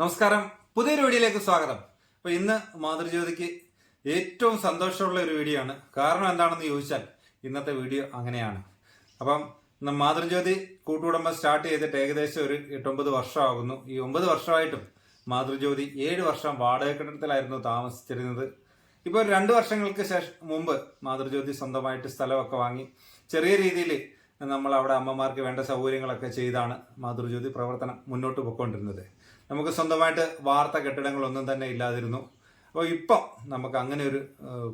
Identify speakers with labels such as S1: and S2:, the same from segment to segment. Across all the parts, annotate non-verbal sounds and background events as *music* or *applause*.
S1: നമസ്കാരം. പുതിയൊരു വീഡിയോയിലേക്ക് സ്വാഗതം. അപ്പൊ ഇന്ന് മാതൃജ്യോതിക്ക് ഏറ്റവും സന്തോഷമുള്ള ഒരു വീഡിയോ ആണ്. കാരണം എന്താണെന്ന് ചോദിച്ചാൽ ഇന്നത്തെ വീഡിയോ അങ്ങനെയാണ്. അപ്പം മാതൃജ്യോതി കൂട്ടുകുടുംബം സ്റ്റാർട്ട് ചെയ്തിട്ട് ഏകദേശം ഒരു എട്ടൊമ്പത് വർഷമാകുന്നു. ഈ ഒമ്പത് വർഷമായിട്ടും മാതൃജ്യോതി ഏഴ് വർഷം വാടക കെട്ടിടത്തിലായിരുന്നു താമസിച്ചിരുന്നത് ഇപ്പോൾ രണ്ട് വർഷങ്ങൾക്ക് ശേഷം മുമ്പ് മാതൃജ്യോതി സ്വന്തമായിട്ട് സ്ഥലമൊക്കെ വാങ്ങി ചെറിയ രീതിയിൽ നമ്മൾ അവിടെ അമ്മമാർക്ക് വേണ്ട സൗകര്യങ്ങളൊക്കെ ചെയ്താണ് മാതൃജ്യോതി പ്രവർത്തനം മുന്നോട്ട് പോയിക്കൊണ്ടിരുന്നത്. നമുക്ക് സ്വന്തമായിട്ട് വാർത്ത കെട്ടിടങ്ങളൊന്നും തന്നെ ഇല്ലാതിരുന്നു. അപ്പോൾ ഇപ്പം നമുക്ക് അങ്ങനെ ഒരു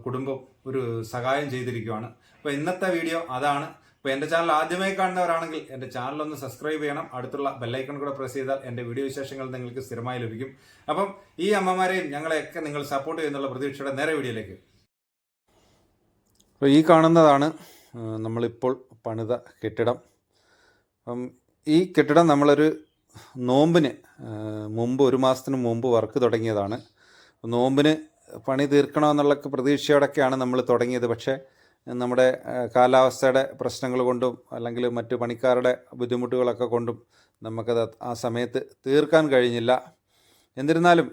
S1: കുടുംബം ഒരു സഹായം ചെയ്തിരിക്കുകയാണ് അപ്പോൾ ഇന്നത്തെ വീഡിയോ അതാണ്. അപ്പോൾ എന്റെ ചാനൽ ആദ്യമായി കാണുന്നവരാണെങ്കിൽ എന്റെ ചാനൽ ഒന്ന് സബ്സ്ക്രൈബ് ചെയ്യണം. അടുത്തുള്ള ബെല്ലൈക്കൺ കൂടെ പ്രസ് ചെയ്താൽ എന്റെ വീഡിയോ വിശേഷങ്ങൾ നിങ്ങൾക്ക് സ്ഥിരമായി ലഭിക്കും. അപ്പം ഈ അമ്മമാരെയും ഞങ്ങളെയൊക്കെ നിങ്ങൾ സപ്പോർട്ട് ചെയ്യുന്നുള്ള പ്രതീക്ഷയുടെ നേരെ വീഡിയോയിലേക്ക്. അപ്പോൾ ഈ കാണുന്നതാണ് നമ്മളിപ്പോൾ പണിത കെട്ടിടം. അപ്പം ഈ കെട്ടിടം നമ്മളൊരു നോമ്പിന് മുമ്പ് ഒരു മാസത്തിന് മുമ്പ് വർക്ക് തുടങ്ങിയതാണ്. നോമ്പിന് പണി തീർക്കണമെന്നുള്ള പ്രതീക്ഷയോടൊക്കെയാണ് നമ്മൾ തുടങ്ങിയത്. പക്ഷേ നമ്മുടെ കാലാവസ്ഥയുടെ പ്രശ്നങ്ങൾ കൊണ്ടും അല്ലെങ്കിൽ മറ്റു പണിക്കാരുടെ ബുദ്ധിമുട്ടുകളൊക്കെ കൊണ്ടും നമുക്കത് ആ സമയത്ത് തീർക്കാൻ കഴിഞ്ഞില്ല. എന്നിരുന്നാലും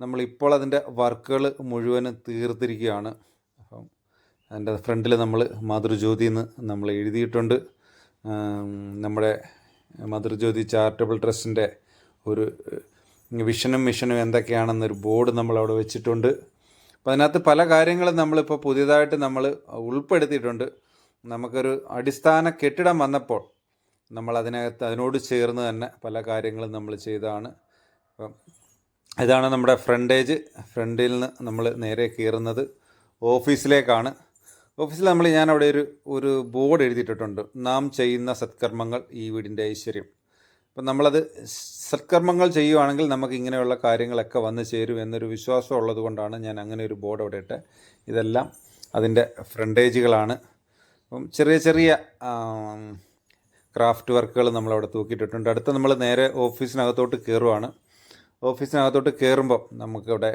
S1: നമ്മളിപ്പോൾ അതിന്റെ വർക്കുകൾ മുഴുവനും തീർത്തിരിക്കുകയാണ്. അപ്പം അതിന്റെ ഫ്രണ്ടിൽ നമ്മൾ മാതൃജ്യോതി എന്ന് നമ്മൾ എഴുതിയിട്ടുണ്ട്. നമ്മുടെ മാതൃജ്യോതി ചാരിറ്റബിൾ ട്രസ്റ്റിന്റെ ഒരു വിഷനും മിഷനും എന്തൊക്കെയാണെന്നൊരു ബോർഡ് നമ്മൾ അവിടെ വെച്ചിട്ടുണ്ട്. അപ്പോൾ അതിനകത്ത് പല കാര്യങ്ങളും നമ്മളിപ്പോൾ പുതിയതായിട്ട് നമ്മൾ ഉൾപ്പെടുത്തിയിട്ടുണ്ട്. നമുക്കൊരു അടിസ്ഥാന കെട്ടിടം വന്നപ്പോൾ നമ്മൾ അതിനകത്ത് അതിനോട് ചേർന്ന് തന്നെ പല കാര്യങ്ങളും നമ്മൾ ചെയ്തതാണ്. അപ്പം ഇതാണ് നമ്മുടെ ഫ്രണ്ടേജ്. ഫ്രണ്ടിൽ നിന്ന് നമ്മൾ നേരെ കയറുന്നത്. ഓഫീസിലേക്കാണ്. ഓഫീസിൽ നമ്മൾ ഞാൻ അവിടെ ഒരു ഒരു ബോർഡ് എഴുതിയിട്ടിട്ടുണ്ട്. നാം ചെയ്യുന്ന സത്കർമ്മങ്ങൾ ഈ വീടിന്റെ ഐശ്വര്യം. അപ്പം നമ്മളത് സത്കർമ്മങ്ങൾ ചെയ്യുവാണെങ്കിൽ നമുക്ക് ഇങ്ങനെയുള്ള കാര്യങ്ങളൊക്കെ വന്നു ചേരും എന്നൊരു വിശ്വാസം ഉള്ളത് കൊണ്ടാണ് ഞാൻ അങ്ങനെ ഒരു ബോർഡ് അവിടെ ഇട്ട് ഇതെല്ലാം അതിന്റെ ഫ്രണ്ടേജുകളാണ്. അപ്പം ചെറിയ ചെറിയ ക്രാഫ്റ്റ് വർക്കുകൾ നമ്മളവിടെ തൂക്കിയിട്ടിട്ടുണ്ട്. അടുത്ത നമ്മൾ നേരെ ഓഫീസിനകത്തോട്ട് കയറുവാണ്. ഓഫീസിനകത്തോട്ട് കയറുമ്പോൾ നമുക്കിവിടെ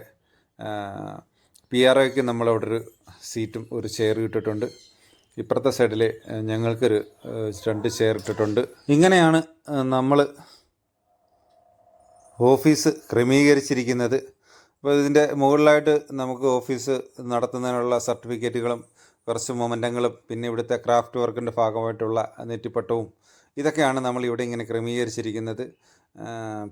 S1: പി ആർ ഒക്ക് നമ്മളവിടെ ഒരു സീറ്റും ഒരു ചെയർ ഇട്ടിട്ടുണ്ട്. ഇപ്പുറത്തെ സൈഡിൽ ഞങ്ങൾക്കൊരു രണ്ട് ചെയർ ഇട്ടിട്ടുണ്ട്. ഇങ്ങനെയാണ് നമ്മൾ ഓഫീസ് ക്രമീകരിച്ചിരിക്കുന്നത്. അപ്പോൾ ഇതിന്റെ മുകളിലായിട്ട് നമുക്ക് ഓഫീസ് നടത്തുന്നതിനുള്ള സർട്ടിഫിക്കറ്റുകളും കുറച്ച് മൊമെന്റങ്ങളും പിന്നെ ഇവിടുത്തെ ക്രാഫ്റ്റ് വർക്കിന്റെ ഭാഗമായിട്ടുള്ള നെറ്റിപ്പട്ടവും ഇതൊക്കെയാണ് നമ്മൾ ഇവിടെ ഇങ്ങനെ ക്രമീകരിച്ചിരിക്കുന്നത്.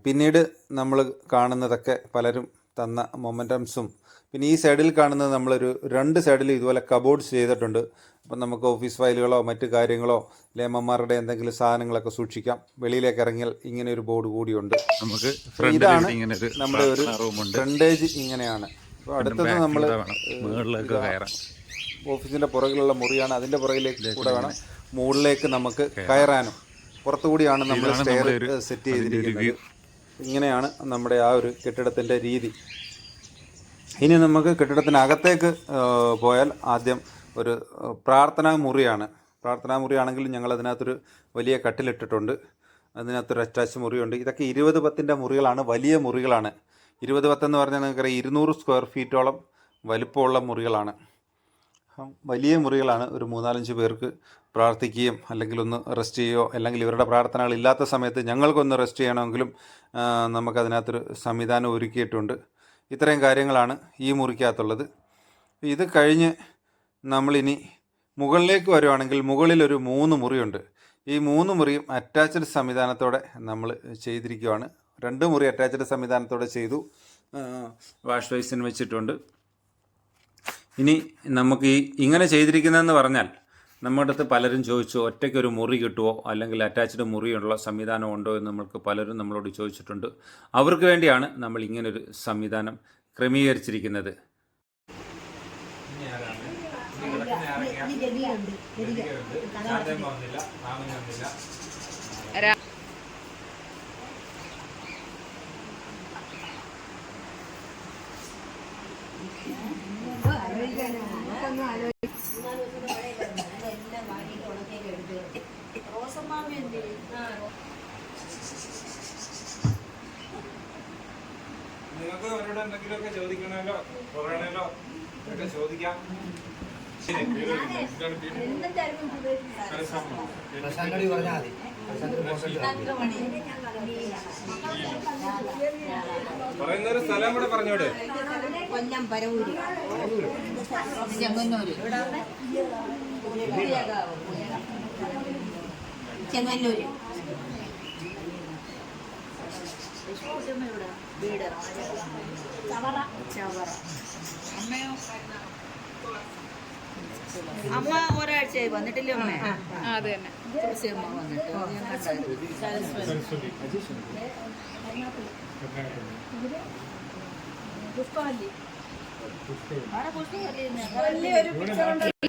S1: പിന്നീട് നമ്മൾ കാണുന്നതൊക്കെ പലരും തന്ന മൊമെന്റംസും പിന്നെ ഈ സൈഡിൽ കാണുന്നത് നമ്മളൊരു രണ്ട് സൈഡിൽ ഇതുപോലെ കബോർഡ്സ് ചെയ്തിട്ടുണ്ട്. അപ്പം നമുക്ക് ഓഫീസ് ഫയലുകളോ മറ്റ് കാര്യങ്ങളോ ലേമന്മാരുടെ എന്തെങ്കിലും സാധനങ്ങളൊക്കെ സൂക്ഷിക്കാം. വെളിയിലേക്ക് ഇറങ്ങിയാൽ ഇങ്ങനെ ഒരു ബോർഡ് കൂടിയുണ്ട്
S2: നമുക്ക്
S1: ഇതാണ് നമ്മുടെ ഒരു ഫ്രണ്ടേജ് ഇങ്ങനെയാണ്. അപ്പോൾ അടുത്തത് നമ്മൾ ഓഫീസിന്റെ പുറകിലുള്ള മുറിയാണ്. അതിന്റെ പുറകിലേക്ക് കൂടെ വേണം മുകളിലേക്ക് നമുക്ക് കയറാനും. പുറത്തുകൂടിയാണ് നമ്മൾ സ്റ്റെയർ സെറ്റ് ചെയ്തിരിക്കുന്നത്. ഇങ്ങനെയാണ് നമ്മുടെ ആ ഒരു കെട്ടിടത്തിന്റെ രീതി. ഇനി നമുക്ക് കെട്ടിടത്തിനകത്തേക്ക് പോയാൽ ആദ്യം ഒരു പ്രാർത്ഥനാ മുറിയാണ്. പ്രാർത്ഥനാ മുറിയാണെങ്കിൽ ഞങ്ങൾ അതിനകത്തൊരു വലിയ കട്ടിലിട്ടിട്ടുണ്ട്. അതിനകത്തൊരു അറ്റാച്ച് മുറിയുണ്ട്. ഇതൊക്കെ ഇരുപത് പത്തിന്റെ മുറികളാണ് വലിയ മുറികളാണ്. ഇരുപത് പത്തെന്ന് പറഞ്ഞാൽ നിങ്ങൾക്കറിയാം ഇരുന്നൂറ് സ്ക്വയർ ഫീറ്റോളം വലിപ്പമുള്ള മുറികളാണ്. വലിയ മുറികളാണ്. ഒരു മൂന്നാലഞ്ച് പേർക്ക് പ്രാർത്ഥിക്കുകയും അല്ലെങ്കിൽ ഒന്ന് റെസ്റ്റ് ചെയ്യുകയോ അല്ലെങ്കിൽ ഇവരുടെ പ്രാർത്ഥനകൾ ഇല്ലാത്ത സമയത്ത് ഞങ്ങൾക്കൊന്ന് റെസ്റ്റ് ചെയ്യണമെങ്കിലും നമുക്കതിനകത്തൊരു സംവിധാനം ഒരുക്കിയിട്ടുണ്ട്. ഇത്രയും കാര്യങ്ങളാണ് ഈ മുറിക്കകത്തുള്ളത്. ഇത് കഴിഞ്ഞ് നമ്മളിനി മുകളിലേക്ക് വരുവാണെങ്കിൽ മുകളിലൊരു മൂന്ന് മുറിയുണ്ട്. ഈ മൂന്ന് മുറിയും അറ്റാച്ച്ഡ് സംവിധാനത്തോടെ നമ്മൾ ചെയ്തിരിക്കുകയാണ് രണ്ട് മുറി അറ്റാച്ച്ഡ് സംവിധാനത്തോടെ ചെയ്തു. വാഷ് ബേസിൻ വെച്ചിട്ടുണ്ട്. ഇനി നമുക്ക് ഈ ഇങ്ങനെ ചെയ്തിരിക്കുന്നതെന്ന് പറഞ്ഞാൽ നമ്മുടെ അടുത്ത് പലരും ചോദിച്ചു ഒറ്റയ്ക്കൊരു മുറി കിട്ടുമോ അല്ലെങ്കിൽ അറ്റാച്ച്ഡ് മുറിയുള്ള സംവിധാനം ഉണ്ടോ? എന്ന് നമ്മൾക്ക് പലരും നമ്മളോട് ചോദിച്ചിട്ടുണ്ട്. അവർക്ക് വേണ്ടിയാണ് നമ്മൾ ഇങ്ങനൊരു സംവിധാനം ക്രമീകരിച്ചിരിക്കുന്നത്. നിങ്ങൾക്ക് അവരോട് എന്തെങ്കിലുമൊക്കെ ചോദിക്കണമല്ലോ പറയണമല്ലോ ഒക്കെ ചോദിക്കാം.
S3: പ്രശാന്തോട് പറഞ്ഞാൽ മതി.
S4: പറയുന്ന ഒരു സ്ഥലം കൂടെ പറഞ്ഞോട്.
S3: കൊല്ലം പരവൂര് ചെങ്ങന്നൂര്. ചെങ്ങന്നൂര് വീട് ചവറ അമ്മ ഒരാഴ്ചയായി വന്നിട്ടില്ലേ അമ്മ?
S5: അതെ തന്നെ.
S3: തുളസി അമ്മ വന്നിട്ട് ഞാൻ കണ്ടായിരുന്നു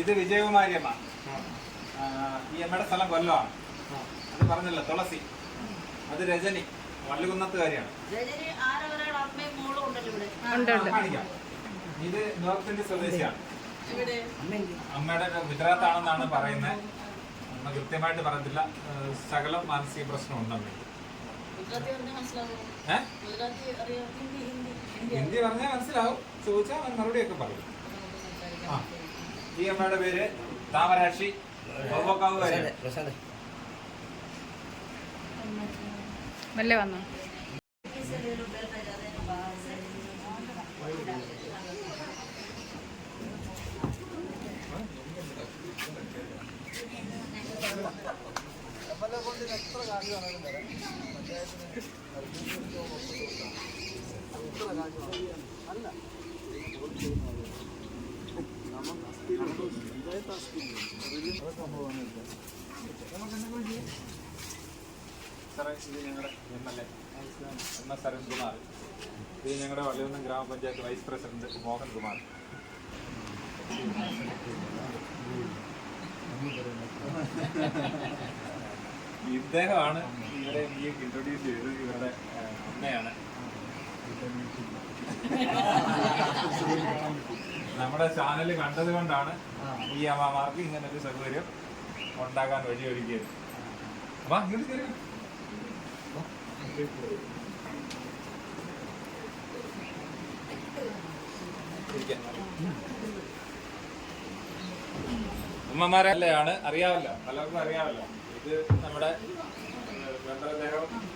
S4: ഇത് വിജയകുമാരിയമ്മ. ഈ അമ്മയുടെ സ്ഥലം കൊല്ലമാണ്. അത് പറഞ്ഞല്ലോ തുളസി. അത് രജനി വള്ളികുന്നത്തുകാരിയാണ് ഇത് നോർത്ത് ഇന്ത്യ സ്വദേശിയാണ് അമ്മയുടെ ഗുജറാത്താണെന്നാണ് പറയുന്നത്. അമ്മ കൃത്യമായിട്ട് പറഞ്ഞില്ല സകലം ശകലം മാനസിക പ്രശ്നം ഉണ്ടെന്ന്
S3: ഹിന്ദി
S4: പറഞ്ഞാൽ മനസ്സിലാവും. ചോദിച്ചാൽ മറുപടിയൊക്കെ പറയും. ഈ അമ്മയുടെ പേര് താമരാക്ഷി. ബോബക്കാവുകാരിയാണ്
S5: മെല്ലെ വന്നു.
S4: ഞങ്ങളുടെ M L A M S ഇത് ഞങ്ങളുടെ വള്ളിയൊന്നും ഗ്രാമപഞ്ചായത്ത് വൈസ് പ്രസിഡന്റ് മോഹൻ കുമാർ ഇദ്ദേഹമാണ് ഇവരെ എനിക്ക് ഇൻട്രൊഡ്യൂസ് ചെയ്തത് ഇവരുടെ അമ്മയാണ്. *laughs* നമ്മുടെ ചാനൽ കണ്ടത് കൊണ്ടാണ് ഈ അമ്മമാർക്ക് ഇങ്ങനെ ഒരു സൗകര്യം ഉണ്ടാക്കാൻ വഴിയൊരുക്കിയത് അപ്പൊ. ഇരിക്കാം. ഉമ്മമാരല്ലാണ് അറിയാമല്ലോ പലർക്കും അറിയാമല്ലോ ഇത് നമ്മുടെ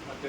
S4: മറ്റ്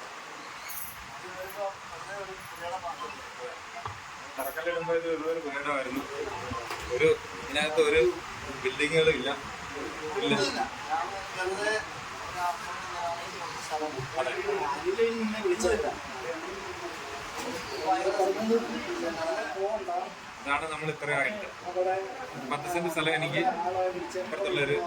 S4: തറക്കല്ലിടുമ്പോൾ ഇത് വെറുതെ ആയിട്ട് ഒരു ഇതിനകത്ത് ഒരു ബിൽഡിങ്ങുകളും ഇല്ല. ഇല്ല. ഇതാണ് നമ്മൾ ഇത്രയായിട്ട് പത്ത് സെന്റ് സ്ഥലം എനിക്ക് ഇപ്പുറത്തുള്ളൊരു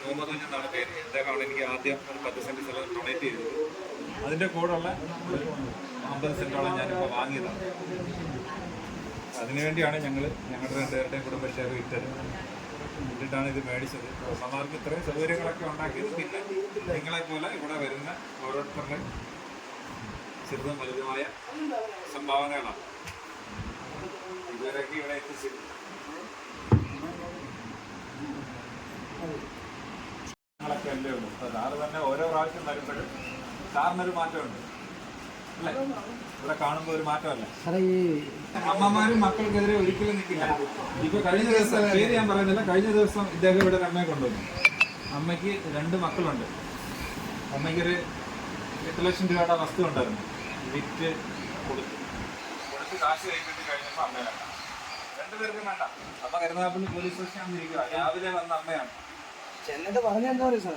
S4: മുഹമ്മദ് കുഞ്ഞ് എന്നാണ് പേര്. അദ്ദേഹമാണ് എനിക്ക് ആദ്യം ഒരു പത്ത് സെന്റ് സ്ഥലം ഡൊണേറ്റ് ചെയ്തത്. അതിന്റെ കൂടെയുള്ള അമ്പത് സെന്റോളം ഞാനിപ്പോൾ വാങ്ങിയതാണ്. അതിനുവേണ്ടിയാണ് ഞങ്ങൾ ഞങ്ങളുടെ രണ്ടുപേരുടെയും കുടുംബ വിറ്റത്. വിട്ടിട്ടാണ് ഇത് മേടിച്ചത്. സമാർക്ക് ഇത്രയും സൗകര്യങ്ങളൊക്കെ ഉണ്ടാക്കിയത് പിന്നെ നിങ്ങളെപ്പോലെ ഇവിടെ വരുന്ന ഓരോരുത്തരുടെ ചെറുതും വലുതുമായ സംഭാവനകളാണ്. ഇതുവരെയൊക്കെ ഇവിടെ എത്തിച്ചു ഞങ്ങളൊക്കെ അല്ലേ ഉള്ളൂ. അപ്പോൾ തന്നെ ഓരോ പ്രാവശ്യം വരുമ്പോഴും സാറിനൊരു മാറ്റമുണ്ട്. അല്ലേ? ഇവിടെ കാണുമ്പോൾ ഒരു മാറ്റമല്ല. അമ്മമാരും മക്കൾക്കെതിരെ ഒരിക്കലും നിൽക്കില്ല. ഇപ്പൊ കഴിഞ്ഞ ദിവസം പേര് ഞാൻ പറയുന്നില്ല. കഴിഞ്ഞ ദിവസം ഇദ്ദേഹം ഇവിടെ ഒരു അമ്മയെ കൊണ്ടുവന്നു. അമ്മയ്ക്ക് രണ്ട് മക്കളുണ്ട്. അമ്മയ്ക്കൊരു എട്ട് ലക്ഷം രൂപയുടെ വസ്തു ഉണ്ടായിരുന്നു. വിറ്റ് കൊടുത്തു. കൊടുത്ത് കാശ് കഴിഞ്ഞിട്ട് കഴിഞ്ഞപ്പോൾ അമ്മ വേണ്ട രണ്ടുപേർക്കും വേണ്ട. അമ്മ കരുനാഗപ്പള്ളി പോലീസ് സ്റ്റേഷനിൽ ഇരിക്കുക രാവിലെ വന്ന അമ്മയാണ്.
S6: ചെന്നിട്ട് പറഞ്ഞെന്താ പറയുക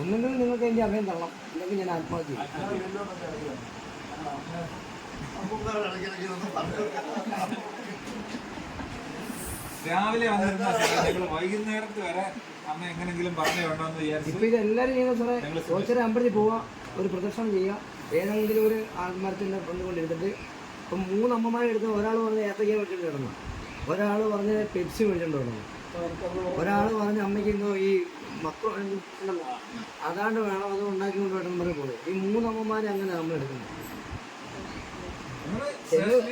S6: ഒന്നുകിൽ നിങ്ങൾക്ക് എന്റെ അഭയം തരണം അല്ലെങ്കിൽ ഞാൻ ആത്മഹത്യ ചെയ്യും.
S4: രാവിലെ വന്നിരുന്ന വൈകുന്നേരത്ത് വരെ അമ്മ എങ്ങനെങ്കിലും പറഞ്ഞു വേണമെന്ന് വിചാരിച്ചു
S6: ഇപ്പൊ ഇതെല്ലാരും ചെയ്യുന്നത് സാറേ ചോദിച്ചാൽ അമ്പലത്തിൽ പോവാ ഒരു പ്രദർശനം ചെയ്യുക ഏതെങ്കിലും ഒരു ആത്മരത്തിന്റെ ഫ്രണ്ട് കൊണ്ടിരുന്നിട്ട് ഇപ്പം മൂന്ന് അമ്മമാരെടുത്ത് ഒരാൾ പറഞ്ഞ ഏത്തയ്ക്ക വെച്ചിട്ട് കിടന്നു. ഒരാൾ പറഞ്ഞ് പെപ്സി മേടിച്ചോണ്ട് കിടന്നു ഒരാൾ പറഞ്ഞ അമ്മയ്ക്ക് എന്തോ ഈ മക്കൾ ഉണ്ടല്ലോ അതാണ്ട് വേണം അത് ഉണ്ടാക്കി കൊണ്ട് വേണം പറഞ്ഞ് പോയി ഈ മൂന്നമ്മമാരെ അങ്ങനെ നമ്മൾ എടുക്കുന്നത്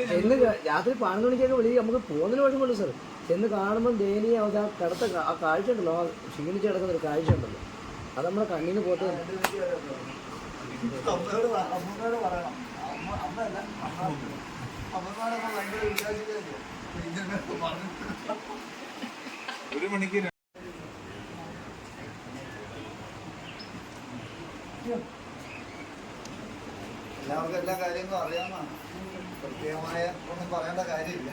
S6: ചെന്ന് രാത്രി പതിനൊന്ന് മണിക്കൊക്കെ വിളി. നമുക്ക് പോകുന്നതിന് കുഴപ്പമില്ല സാർ ചെന്ന് കാണുമ്പോൾ ദയനീയ അവസ്ഥ ആ കിടത്ത ആ കാഴ്ച ഉണ്ടല്ലോ. ആ ക്ഷീണിച്ച് കിടക്കുന്ന ഒരു കാഴ്ച ഉണ്ടല്ലോ. അത് നമ്മുടെ കണ്ണിന് പോട്ട്
S5: ഒരു പറ- അമ്മൂമ്മയോട് പറയണം അമ്മ അമ്മയല്ല അമ്മ അമ്മമാരൊക്കെ ഭയങ്കര വിശ്വാസികളല്ലേ ഇങ്ങനെ പറഞ്ഞിട്ട്
S4: ഒരു മണിക്ക്
S5: എല്ലാ കാര്യങ്ങളും അറിയാവുന്നതാണ്. പ്രത്യേകമായ ഒന്നും പറയേണ്ട കാര്യമില്ല.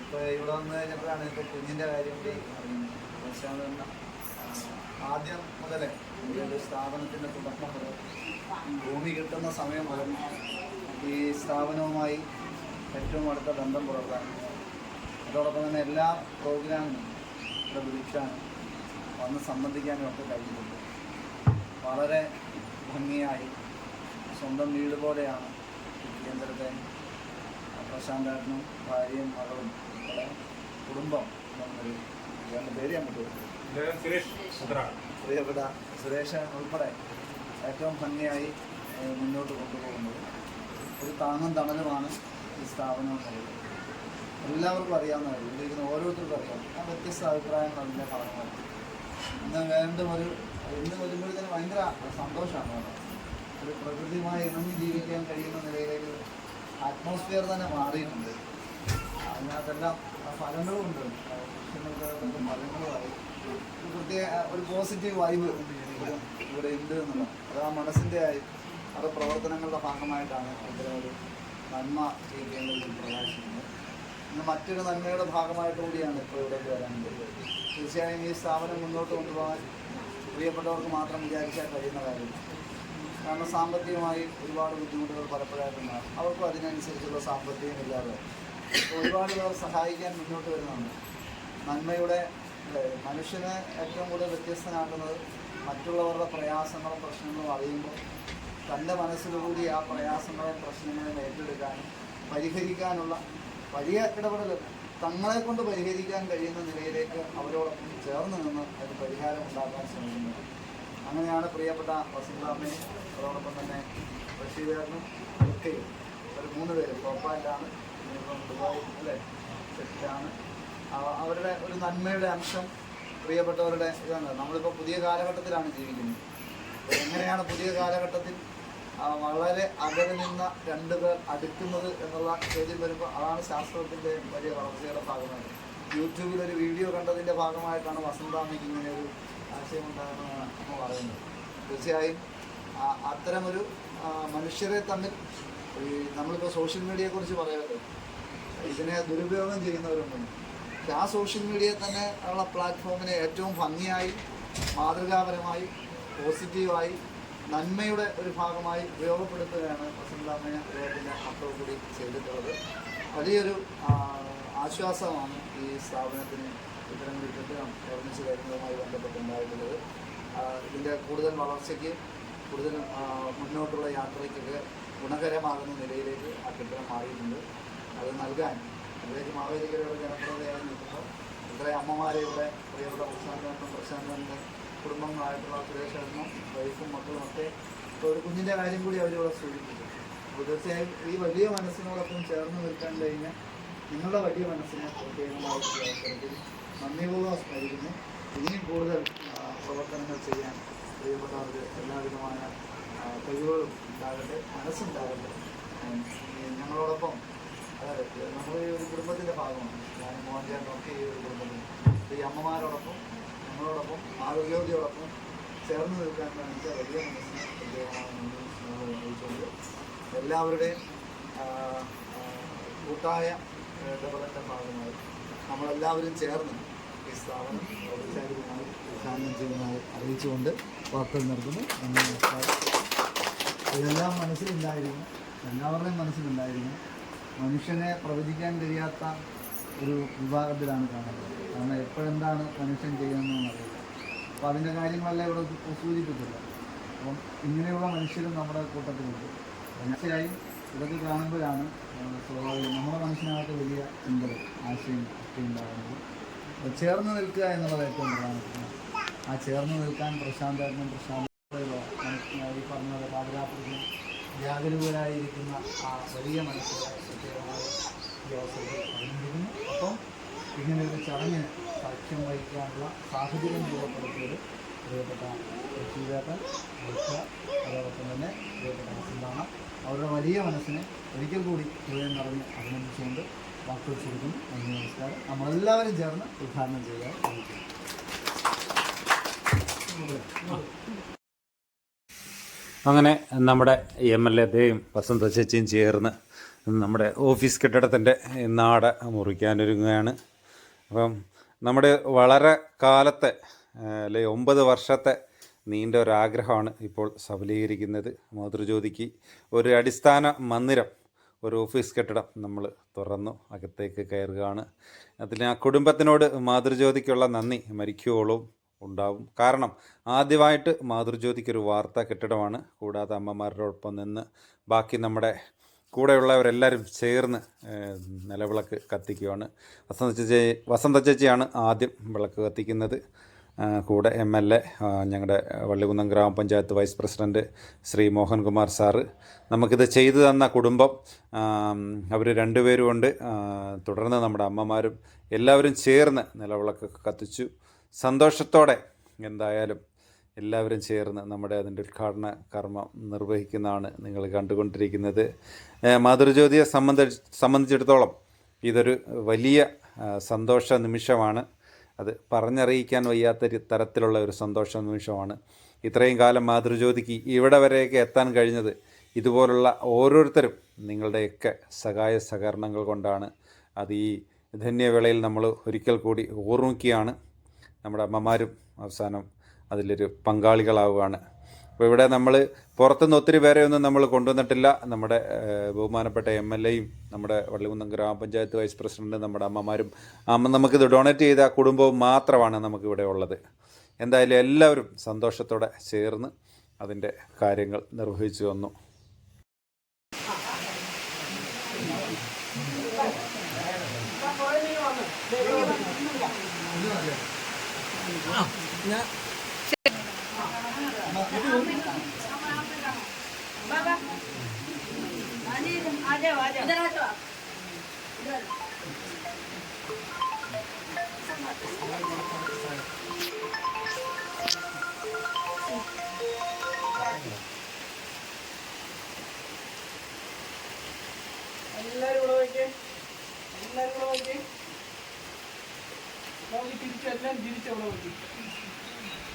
S5: ഇപ്പോൾ ഇപ്പൊ ഇവിടെ വന്നു കഴിഞ്ഞപ്പോഴാണ് ഇപ്പൊ കുഞ്ഞിന്റെ കാര്യം കൂടി അറിയുന്നത്. പക്ഷേ ആദ്യം മുതലേ ഒരു സ്ഥാപനത്തിന്റെ തുടക്കം മുതൽ ഭൂമി കിട്ടുന്ന സമയം മുതൽ ഈ സ്ഥാപനവുമായി ഏറ്റവും അടുത്ത ബന്ധം പുലർത്താൻ അതോടൊപ്പം തന്നെ എല്ലാ പ്രോഗ്രാമിനും ഇവിടെ വിളിക്കാനും വന്ന് സംബന്ധിക്കാനും ഒക്കെ കഴിഞ്ഞിട്ടുണ്ട്. വളരെ ഭംഗിയായി സ്വന്തം വീട് പോലെയാണ് കേന്ദ്രത്തെ പ്രശാന്തേട്ടനും ഭാര്യയും മകളും നമ്മുടെ കുടുംബം എന്നൊരു ഇയാളുടെ പേര് ഞാൻ പറ്റുമോ പ്രിയപ്പെട്ട സുരേഷ് ഉൾപ്പെടെ ഏറ്റവും ഭംഗിയായി മുന്നോട്ട് കൊണ്ടുപോകുന്നത്. ഒരു താങ്ങും തണലുമാണ് ഈ സ്ഥാപനം എന്നുള്ളത് എല്ലാവർക്കും അറിയാവുന്ന കാര്യം. ഇരിക്കുന്ന ഓരോരുത്തർക്കും അറിയാം. ആ വ്യത്യസ്ത അഭിപ്രായങ്ങൾ അതിന്റെ ഭാഗമാണ് ഇന്ന് വേണ്ടും ഒരു ഇന്ന് വരുമ്പോഴത്തേന് ഭയങ്കര സന്തോഷമാണ്. ഒരു പ്രകൃതിയുമായി ഇണങ്ങി ജീവിക്കാൻ കഴിയുന്ന നിലയിലേക്ക് അറ്റ്മോസ്ഫിയർ തന്നെ മാറിയിട്ടുണ്ട്. അതിനകത്തെല്ലാം ആ ഫലങ്ങളും ഉണ്ട് ആ വൃക്ഷങ്ങൾക്ക് ഫലങ്ങളുമായി പ്രത്യേക ഒരു പോസിറ്റീവ് വൈബ് ഇവിടെ ഉണ്ട് എന്നുള്ളത് അത് ആ മനസ്സിന്റെ അത് പ്രവർത്തനങ്ങളുടെ ഭാഗമായിട്ടാണ് ഇത്തരം ഒരു നന്മ കേന്ദ്രത്തിൽ പ്രകാശിക്കുന്നത്. ഇന്ന് മറ്റൊരു നന്മയുടെ ഭാഗമായിട്ട് കൂടിയാണ് ഇപ്പോൾ ഇവിടെ വരാനുള്ളത് തീർച്ചയായും ഈ സ്ഥാപനം മുന്നോട്ട് കൊണ്ടുപോകാൻ പ്രിയപ്പെട്ടവർക്ക് മാത്രം വിചാരിച്ചാൽ കഴിയുന്ന കാര്യമില്ല കാരണം സാമ്പത്തികമായി ഒരുപാട് ബുദ്ധിമുട്ടുകൾ പലപ്പോഴായിട്ടുണ്ടാകും. അവർക്കും അതിനനുസരിച്ചുള്ള സാമ്പത്തികം ഇല്ലാതെ. ഒരുപാട് പേർ സഹായിക്കാൻ മുന്നോട്ട് വരുന്നുണ്ട്. നന്മയുടെ മനുഷ്യനെ ഏറ്റവും കൂടുതൽ വ്യത്യസ്തനാക്കുന്നത് മറ്റുള്ളവരുടെ പ്രയാസങ്ങളും പ്രശ്നങ്ങളും അറിയുമ്പോൾ തന്റെ മനസ്സിലുകൂടി ആ പ്രയാസങ്ങളെ പ്രശ്നങ്ങളെ ഏറ്റെടുക്കാനും പരിഹരിക്കാനുള്ള വലിയ ഇടപെടൽ തങ്ങളെ കൊണ്ട് പരിഹരിക്കാൻ കഴിയുന്ന നിലയിലേക്ക് അവരോടൊപ്പം ചേർന്ന് നിന്ന് അതിന് പരിഹാരം ഉണ്ടാക്കാൻ ശ്രമിക്കുന്നത് അങ്ങനെയാണ് പ്രിയപ്പെട്ട വസുന്ധരാമയും അതോടൊപ്പം തന്നെ ബഷീറിനും ഒക്കെയും ഒരു മൂന്ന് പേര് ഭോപ്പാലിലാണ് ദുബായ് അല്ലേ സെറ്റിലാണ്. അവരുടെ ഒരു നന്മയുടെ അംശം പ്രിയപ്പെട്ടവരുടെ ഇതാണ്. നമ്മളിപ്പോൾ പുതിയ കാലഘട്ടത്തിലാണ് ജീവിക്കുന്നത്. എങ്ങനെയാണ് പുതിയ കാലഘട്ടത്തിൽ വളരെ അകലെ നിന്ന രണ്ടുപേർ അടുക്കുന്നത് എന്നുള്ള ചോദ്യം വരുമ്പോൾ അതാണ് ശാസ്ത്രത്തിന്റെ വലിയ വളർച്ചയുടെ ഭാഗമായിട്ട് യൂട്യൂബിൽ ഒരു വീഡിയോ കണ്ടതിന്റെ ഭാഗമായിട്ടാണ് വസന്താമിക്ക് ഇങ്ങനെ ഒരു ആശയം ഉണ്ടാകുന്നതാണ് അമ്മ പറയുന്നത്. തീർച്ചയായും അത്തരമൊരു മനുഷ്യരെ തമ്മിൽ ഈ നമ്മളിപ്പോൾ സോഷ്യൽ മീഡിയയെക്കുറിച്ച് പറയുമല്ലോ ഇതിനെ ദുരുപയോഗം ചെയ്യുന്നവരുണ്ട് പക്ഷെ ആ സോഷ്യൽ മീഡിയ തന്നെ ഉള്ള പ്ലാറ്റ്ഫോമിനെ ഏറ്റവും ഭംഗിയായി മാതൃകാപരമായി പോസിറ്റീവായി നന്മയുടെ ഒരു ഭാഗമായി ഉപയോഗപ്പെടുത്തുകയാണ് വസന്താമയ അദ്ദേഹത്തിന്റെ മക്കൾ കൂടി ചെയ്തിട്ടുള്ളത്. വലിയൊരു ആശ്വാസമാണ് ഈ സ്ഥാപനത്തിന് ഇത്തരം ഒരു കെട്ടിടം കാര്യങ്ങളുമായി ബന്ധപ്പെട്ടുണ്ടായിട്ടുള്ളത്. ഇതിന്റെ കൂടുതൽ വളർച്ചയ്ക്ക് കൂടുതൽ മുന്നോട്ടുള്ള യാത്രയ്ക്കൊക്കെ ഗുണകരമാകുന്ന നിലയിലേക്ക് ആ കെട്ടിടം മാറിയിട്ടുണ്ട്. അത് നൽകാൻ അതിലേക്ക് മാവേലിക്കരയുടെ ജനപ്രതയായി നിൽക്കുമ്പോൾ ഇത്രയും അമ്മമാരെ ഇവിടെ പ്രിയപ്പെട്ട പ്രശാന്തനും പ്രശാന്തന്റെ കുടുംബങ്ങളായിട്ടുള്ള സുരേഷനും വൈഫും മക്കളും ഒക്കെ ഒരു കുഞ്ഞിന്റെ കാര്യം കൂടി അവരിവിടെ സൂചിപ്പിച്ചു. അപ്പോൾ തീർച്ചയായും ഈ വലിയ മനസ്സിനോടൊപ്പം ചേർന്ന് നിൽക്കാൻ കഴിഞ്ഞ നിങ്ങളുടെ വലിയ മനസ്സിനെ അവസരത്തിൽ നന്ദിപൂർവം സ്മരിക്കുന്നു ഇനിയും കൂടുതൽ പ്രവർത്തനങ്ങൾ ചെയ്യാൻ പ്രിയപ്പെട്ടവർക്ക് എല്ലാവിധമായ കഴിവുകളും ഉണ്ടാകട്ടെ മനസ്സുണ്ടാകട്ടെ. ഞങ്ങളോടൊപ്പം നമ്മൾ ഈ ഒരു കുടുംബത്തിന്റെ ഭാഗമാണ്. ഞാൻ മോഹൻചാനൊക്കെ ഈ ഒരു കുടുംബത്തിൽ ഈ അമ്മമാരോടൊപ്പം ഞങ്ങളോടൊപ്പം ആരോഗ്യവതിയോടൊപ്പം ചേർന്ന് നിൽക്കാൻ കാണിച്ച വലിയ മനസ്സിന് എല്ലാവരുടെയും കൂട്ടായ ഇടപെടലിന്റെ ഭാഗമായി നമ്മളെല്ലാവരും ചേർന്ന് അറിയിച്ചുകൊണ്ട് വാർത്തകൾ നിർത്തുന്നു നന്ദി ഇതെല്ലാം മനസ്സിലുണ്ടായിരുന്നു. എല്ലാവരുടെയും മനസ്സിലുണ്ടായിരുന്നു. മനുഷ്യനെ പ്രവചിക്കാൻ കഴിയാത്ത ഒരു വിഭാഗത്തിലാണ് കാണുന്നത്. കാരണം എപ്പോഴെന്താണ് മനുഷ്യൻ ചെയ്യുന്നതെന്ന് അറിയില്ല അപ്പോൾ അതിന്റെ കാര്യങ്ങളെല്ലാം ഇവിടെ സൂചിപ്പിച്ചില്ല അപ്പം ഇങ്ങനെയുള്ള മനുഷ്യരും നമ്മുടെ കൂട്ടത്തിലുണ്ട്. തീർച്ചയായും ഇതൊക്കെ കാണുമ്പോഴാണ് സ്വാഭാവികം നമ്മുടെ മനസ്സിനകത്ത് വലിയ ചിന്തകൾ ആശയം ഒക്കെ ഉണ്ടാകുന്നത്. ചേർന്ന് നിൽക്കുക എന്നുള്ളത് ഏറ്റവും പ്രധാനപ്പെട്ട ആ ചേർന്ന് നിൽക്കാൻ പ്രശാന്താത്മം പ്രശാന്ത ഈ പറഞ്ഞ പോലെ പാതിരാത്രിക്കും ജാഗരൂകരായിരിക്കുന്ന ആ വലിയ മനസ്സിലെ പ്രത്യേകമായ ഈ അവസരത്തിൽ അഭിനന്ദിക്കുന്നു അപ്പം ഇങ്ങനെ ഒരു ചടങ്ങിന് സാക്ഷ്യം വഹിക്കാനുള്ള സാഹചര്യം രൂപപ്പെടുത്തിയത് പ്രിയപ്പെട്ട രക്ഷിതാക്കൾ അതോടൊപ്പം തന്നെ പ്രിയപ്പെട്ട വസന്താണ് അവരുടെ വലിയ മനസ്സിനെ ഒരിക്കൽ കൂടി ഹൃദയം നിറഞ്ഞ് അഭിനന്ദിച്ചുകൊണ്ട് വാക്കുകൾ നന്ദി നമസ്കാരം. നമ്മളെല്ലാവരും ചേർന്ന് ഉദ്ഘാടനം ചെയ്യാൻ
S1: അങ്ങനെ നമ്മുടെ എം എൽ എയും വസന്ത ചേച്ചിയും ചേർന്ന് നമ്മുടെ ഓഫീസ് കെട്ടിടത്തിന്റെ നാട മുറിക്കാനൊരുങ്ങുകയാണ്. അപ്പം നമ്മുടെ വളരെ കാലത്തെ അല്ലെ ഒമ്പത് വർഷത്തെ നീണ്ട ഒരാഗ്രഹമാണ് ഇപ്പോൾ സഫലീകരിക്കുന്നത് മാതൃജ്യോതിക്ക് ഒരു അടിസ്ഥാന മന്ദിരം ഒരു ഓഫീസ് കെട്ടിടം നമ്മൾ തുറന്നു അകത്തേക്ക് കയറുകയാണ്. അതിൽ ആ കുടുംബത്തിനോട് മാതൃജ്യോതിക്കുള്ള നന്ദി മരിക്കുവോളും ഉണ്ടാവും. കാരണം ആദ്യമായിട്ട് മാതൃജ്യോതിക്കൊരു വാർത്ത കെട്ടിടമാണ്. കൂടാതെ അമ്മമാരോടൊപ്പം നിന്ന് ബാക്കി നമ്മുടെ കൂടെയുള്ളവരെല്ലാവരും ചേർന്ന് നിലവിളക്ക് കത്തിക്കുകയാണ് വസന്ത ചേച്ചി വസന്ത ചേച്ചിയാണ് ആദ്യം വിളക്ക് കത്തിക്കുന്നത്. കൂടെ എം എൽ എ ഞങ്ങളുടെ വള്ളികുന്നം ഗ്രാമപഞ്ചായത്ത് vice president Shri Mohankumar sir. നമുക്കിത് ചെയ്തു തന്ന കുടുംബം അവർ രണ്ടുപേരും ഉണ്ട്. തുടർന്ന് നമ്മുടെ അമ്മമാരും എല്ലാവരും ചേർന്ന് നിലവിളക്കൊക്കെ കത്തിച്ചു. സന്തോഷത്തോടെ എന്തായാലും എല്ലാവരും ചേർന്ന് നമ്മുടെ അതിന്റെ ഉദ്ഘാടന കർമ്മം നിർവഹിക്കുന്നതാണ് നിങ്ങൾ കണ്ടുകൊണ്ടിരിക്കുന്നത്. മാതൃജ്യോതിയെ സംബന്ധിച്ച് സംബന്ധിച്ചിടത്തോളം ഇതൊരു വലിയ സന്തോഷ നിമിഷമാണ്. അത് പറഞ്ഞറിയിക്കാൻ വയ്യാത്ത തരത്തിലുള്ള ഒരു സന്തോഷ നിമിഷമാണ്. ഇത്രയും കാലം മാതൃജ്യോതിക്ക് ഇവിടെ വരെയൊക്കെ എത്താൻ കഴിഞ്ഞത് ഇതുപോലുള്ള ഓരോരുത്തരും നിങ്ങളുടെയൊക്കെ സഹായ സഹകരണങ്ങൾ കൊണ്ടാണ്. അത് ഈ ധന്യവേളയിൽ നമ്മൾ ഒരിക്കൽ കൂടി ഓർമ്മിക്കുകയാണ്. നമ്മുടെ അമ്മമാരും അവസാനം അതിലൊരു പങ്കാളികളാവുകയാണ്. അപ്പോൾ ഇവിടെ നമ്മൾ പുറത്തുനിന്ന് ഒത്തിരി പേരെ ഒന്നും നമ്മൾ കൊണ്ടുവന്നിട്ടില്ല. നമ്മുടെ ബഹുമാനപ്പെട്ട എം എൽ എയും നമ്മുടെ വള്ളികുന്നം ഗ്രാമപഞ്ചായത്ത് വൈസ് പ്രസിഡന്റ് നമ്മുടെ അമ്മമാരും അമ്മ നമുക്കിത് ഡൊണേറ്റ് ചെയ്ത കുടുംബവും മാത്രമാണ് നമുക്കിവിടെ ഉള്ളത്. എന്തായാലും എല്ലാവരും സന്തോഷത്തോടെ ചേർന്ന് അതിന്റെ കാര്യങ്ങൾ നിർവഹിച്ചു വന്നു.
S6: എല്ലാവരും ഇവിടെ വയ്ക്കേ എല്ലാരും ഇവിടെ വയ്ക്കേ നോക്കി തിരിച്ചെല്ലാം തിരിച്ചവിടെ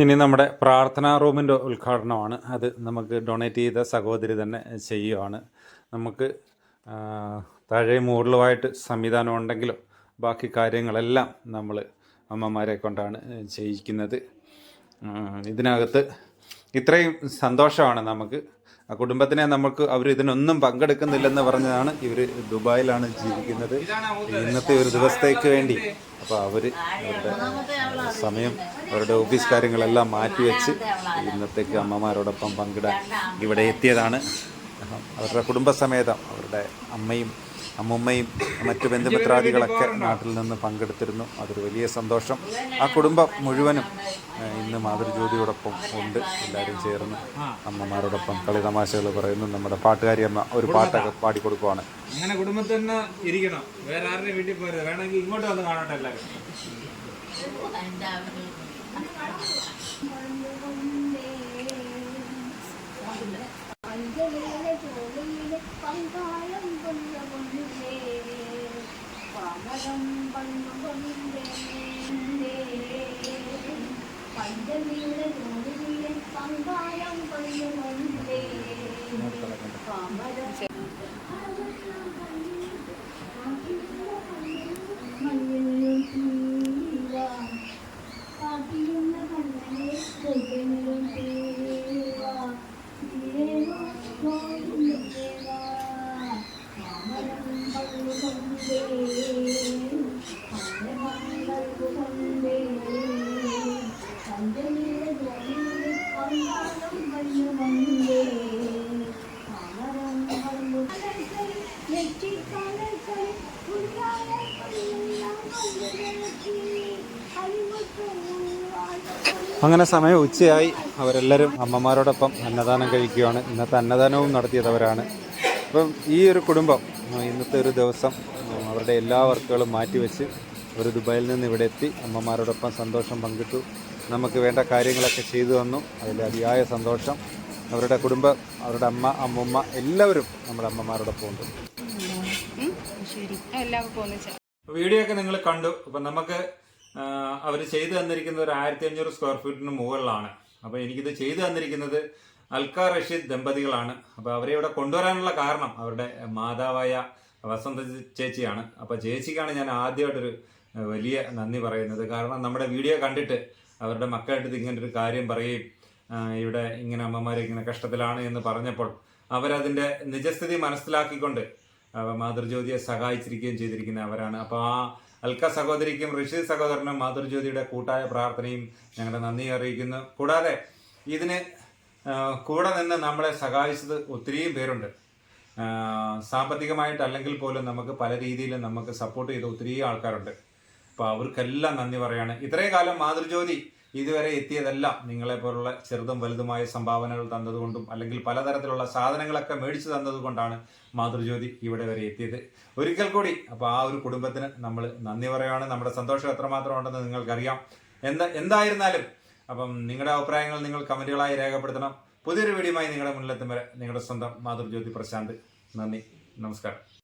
S1: ഇനി നമ്മുടെ പ്രാർത്ഥനാ റൂമിന്റെ ഉദ്ഘാടനമാണ്. അത് നമുക്ക് ഡൊണേറ്റ് ചെയ്ത സഹോദരി തന്നെ ചെയ്യുവാണ്. നമുക്ക് താഴെ മുകളിലുമായിട്ട് സംവിധാനം ഉണ്ടെങ്കിലും ബാക്കി കാര്യങ്ങളെല്ലാം നമ്മൾ അമ്മമാരെ കൊണ്ടാണ് ചെയ്യിക്കുന്നത്. ഇതിനകത്ത് ഇത്രയും സന്തോഷമാണ് നമുക്ക്. ആ കുടുംബത്തിനെ നമുക്ക് അവർ ഇതിനൊന്നും പങ്കെടുക്കുന്നില്ലെന്ന് പറഞ്ഞതാണ് ഇവർ ദുബായിലാണ് ജീവിക്കുന്നത്. ഇന്നത്തെ ഒരു ദിവസത്തേക്ക് വേണ്ടി അപ്പോൾ അവർ അവരുടെ സമയം അവരുടെ ഓഫീസ് കാര്യങ്ങളെല്ലാം മാറ്റിവെച്ച് ഇന്നത്തേക്ക് അമ്മമാരോടൊപ്പം പങ്കിടാൻ ഇവിടെ എത്തിയതാണ്. അവരുടെ കുടുംബസമേതം അവരുടെ അമ്മയും അമ്മുമ്മയും മറ്റു ബന്ധുമിത്രാദികളൊക്കെ നാട്ടിൽ നിന്ന് പങ്കെടുത്തിരുന്നു. അതൊരു വലിയ സന്തോഷം. ആ കുടുംബം മുഴുവനും ഇന്ന് മാതൃജ്യോതിയോടൊപ്പം ഉണ്ട്. എല്ലാവരും ചേർന്ന് അമ്മമാരോടൊപ്പം കളിതമാശകൾ പറയുന്നു. നമ്മുടെ പാട്ടുകാരി അമ്മ ഒരു പാട്ടൊക്കെ പാടിക്കൊടുക്കുവാണ്.
S4: അങ്ങനെ കുടുംബത്തിൽ തന്നെ ഇരിക്കണം. വേറെ ആരുടെ വീട്ടിൽ പോരുത്. വേണമെങ്കിൽ ഇങ്ങോട്ട് വന്ന് കാണട്ടെ എല്ലാവരും.
S7: പാമരം പണ്ടുകൊണ്ടേ പഞ്ചമിയുടെ ജോലിയിലെ പങ്കായം കൊണ്ടുകൊണ്ടേ പാമരം മഞ്ഞിലും തീരാ
S1: അങ്ങനെ സമയം ഉച്ചയായി. അവരെല്ലാവരും അമ്മമാരോടൊപ്പം അന്നദാനം കഴിക്കുകയാണ്. ഇന്നത്തെ അന്നദാനവും നടത്തിയതവരാണ്. അപ്പം ഈ ഒരു കുടുംബം ഇന്നത്തെ ഒരു ദിവസം അവരുടെ എല്ലാ വർക്കുകളും മാറ്റിവെച്ച് ഒരു ദുബായിൽ നിന്ന് ഇവിടെ എത്തി അമ്മമാരോടൊപ്പം സന്തോഷം പങ്കിട്ടു. നമുക്ക് വേണ്ട കാര്യങ്ങളൊക്കെ ചെയ്തു തന്നു. അതിൽ അതിയായ സന്തോഷം. അവരുടെ കുടുംബം അവരുടെ അമ്മ അമ്മുമ്മ എല്ലാവരും നമ്മുടെ അമ്മമാരോടൊപ്പം ഉണ്ട്.
S8: ശരി. എല്ലാവർക്കും ഒന്നിച്ച്.
S1: വീഡിയോ ഒക്കെ നിങ്ങൾ കണ്ടു. അപ്പം നമുക്ക് അവർ ചെയ്തു തന്നിരിക്കുന്നത് ഒരു ആയിരത്തി അഞ്ഞൂറ് സ്ക്വയർ ഫീറ്റിന് മുകളിലാണ്. അപ്പോൾ എനിക്കിത് ചെയ്തു തന്നിരിക്കുന്നത് അൽക്കാ റഷീദ് ദമ്പതികളാണ്. അപ്പോൾ അവരെ ഇവിടെ കൊണ്ടുവരാനുള്ള കാരണം അവരുടെ മാതാവായ വസന്ത ചേച്ചിയാണ്. അപ്പോൾ ചേച്ചിക്കാണ് ഞാൻ ആദ്യമായിട്ടൊരു വലിയ നന്ദി പറയുന്നത്. കാരണം നമ്മുടെ വീഡിയോ കണ്ടിട്ട് അവരുടെ മക്കളായിട്ട് ഇങ്ങനെ ഒരു കാര്യം പറയുകയും ഇവിടെ ഇങ്ങനെ അമ്മമാർ ഇങ്ങനെ കഷ്ടത്തിലാണ് എന്ന് പറഞ്ഞപ്പോൾ അവരതിന്റെ നിജസ്ഥിതി മനസ്സിലാക്കിക്കൊണ്ട് മാതൃജ്യോതിയെ സഹായിച്ചിരിക്കുകയും ചെയ്തിരിക്കുന്ന അവരാണ്. അപ്പോൾ ആ അൽക്ക സഹോദരിക്കും ഋഷി സഹോദരനും മാതൃജ്യോതിയുടെ കൂട്ടായ പ്രാർത്ഥനയും ഞങ്ങളുടെ നന്ദി അറിയിക്കുന്നു. കൂടാതെ ഇതിന് കൂടെ നിന്ന് നമ്മളെ സഹായിച്ചത് ഒത്തിരിയും പേരുണ്ട്. സാമ്പത്തികമായിട്ട് അല്ലെങ്കിൽ പോലും നമുക്ക് പല രീതിയിലും നമുക്ക് സപ്പോർട്ട് ചെയ്ത ഒത്തിരി ആൾക്കാരുണ്ട്. അപ്പോൾ അവർക്കെല്ലാം നന്ദി പറയാണ്. ഇത്രയും കാലം മാതൃജ്യോതി ഇതുവരെ എത്തിയതെല്ലാം നിങ്ങളെപ്പോലുള്ള ചെറുതും വലുതുമായ സംഭാവനകൾ തന്നതുകൊണ്ടും അല്ലെങ്കിൽ പലതരത്തിലുള്ള സാധനങ്ങളൊക്കെ മേടിച്ചു തന്നതുകൊണ്ടാണ് മാതൃജ്യോതി ഇവിടെ വരെ എത്തിയത്. ഒരിക്കൽ കൂടി അപ്പോൾ ആ ഒരു കുടുംബത്തിന് നമ്മൾ നന്ദി പറയുകയാണ് നമ്മുടെ സന്തോഷം എത്രമാത്രം ഉണ്ടെന്ന് നിങ്ങൾക്കറിയാം. എന്താ എന്തായിരുന്നാലും അപ്പം നിങ്ങളുടെ അഭിപ്രായങ്ങൾ നിങ്ങൾ കമന്റുകളായി രേഖപ്പെടുത്തണം. പുതിയൊരു വീഡിയോയുമായി നിങ്ങളുടെ മുന്നിലെത്തും വരെ നിങ്ങളുടെ സ്വന്തം മാതൃജ്യോതി പ്രശാന്ത്. നന്ദി. നമസ്കാരം.